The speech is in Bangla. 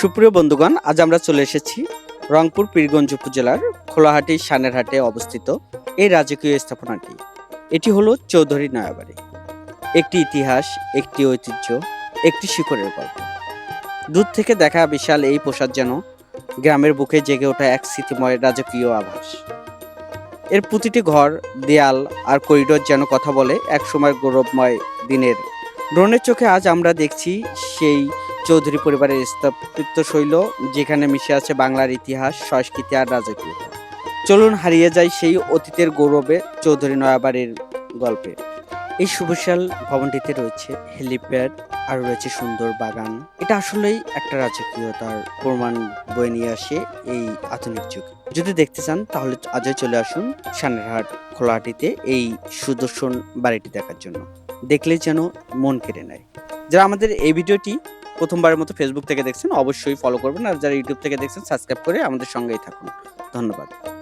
সুপ্রিয় বন্ধুগণ, আজ আমরা চলে এসেছি রংপুর পীরগঞ্জ উপজেলার খোলাহাটি সানেরহাটে অবস্থিত এই রাজকীয় স্থাপনাটি। এটি হলো চৌধুরী নয়াবাড়ি। একটি ইতিহাস, একটি ঐতিহ্য, একটি শিকড়ের গল্প। দূর থেকে দেখা বিশাল এই প্রসাদ যেন গ্রামের বুকে জেগে ওঠা এক স্মৃতিময় রাজকীয় আভাস। এর প্রতিটি ঘর, দেয়াল আর করিডোর যেন কথা বলে এক সময়ের গৌরবময় দিনের। ড্রোনের চোখে আজ আমরা দেখছি সেই চৌধুরী পরিবারের স্থাপত্য শৈল, যেখানে মিশে আছে বাংলার ইতিহাস, সংস্কৃতি আর রাজকীয়তা চলুন হারিয়ে যায় সেই অতীতের গৌরবে চৌধুরী নয়াবাড়ির গল্পে। এই সুবিশাল ভবনটিতে রয়েছে হেলিপ্যাড আর রয়েছে সুন্দর বাগান। এটা আসলেই একটা রাজকীয়তার প্রমাণ বয়ে নিয়ে আসে এই আধুনিক যুগে। যদি দেখতে চান, তাহলে আজই চলে আসুন সানেরহাট খোলাহাটিতে এই সুদর্শন বাড়িটি দেখার জন্য। দেখলেই যেন মন কেড়ে নেয়। যারা আমাদের এই ভিডিওটি প্রথমবারের মতো ফেসবুক থেকে দেখছেন, অবশ্যই ফলো করবেন। আর যারা ইউটিউব থেকে দেখছেন সাবস্ক্রাইব করে আমাদের সঙ্গেই থাকুন। ধন্যবাদ।